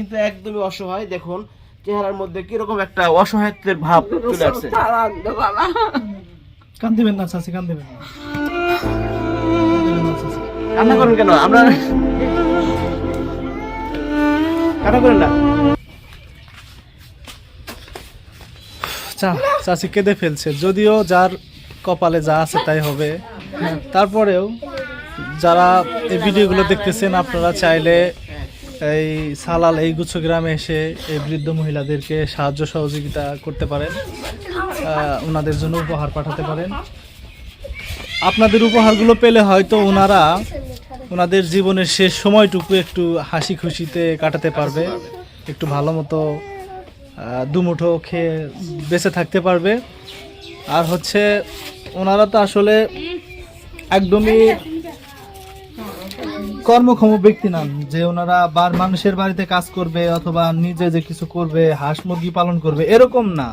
কিন্তু একদমই অসহায়। দেখুন চেহারার মধ্যে কীরকম একটা অসহায়ত্বের ভাব চলে আসছে। কান দিবেন না চাচি কান দিবেন না। কান্না করেন কেন? আমরা কান্না করেন না। চা চাচি কেঁদে ফেলছে। যদিও যার কপালে যা আছে তাই হবে। তারপরেও যারা এই ভিডিওগুলো দেখতেছেন আপনারা চাইলে এই সালাল, এই গুচ্ছ গ্রামে এসে এই বৃদ্ধ মহিলাদেরকে সাহায্য সহযোগিতা করতে পারেন ওনাদের জন্য উপহার পাঠাতে পারেন। আপনাদের উপহারগুলো পেলে হয়তো ওনারা ওনাদের জীবনের শেষ সময়টুকু একটু হাসি খুশিতে কাটাতে পারবে, একটু ভালো মতো দুমুঠো খেয়ে বেঁচে থাকতে পারবে। আর হচ্ছে ওনারা তো আসলে একদমই কর্মক্ষম ব্যক্তি নন যে ওনারা বার মানুষের বাড়িতে কাজ করবে অথবা নিজে যে কিছু করবে, হাঁস মুরগি পালন করবে, এরকম না।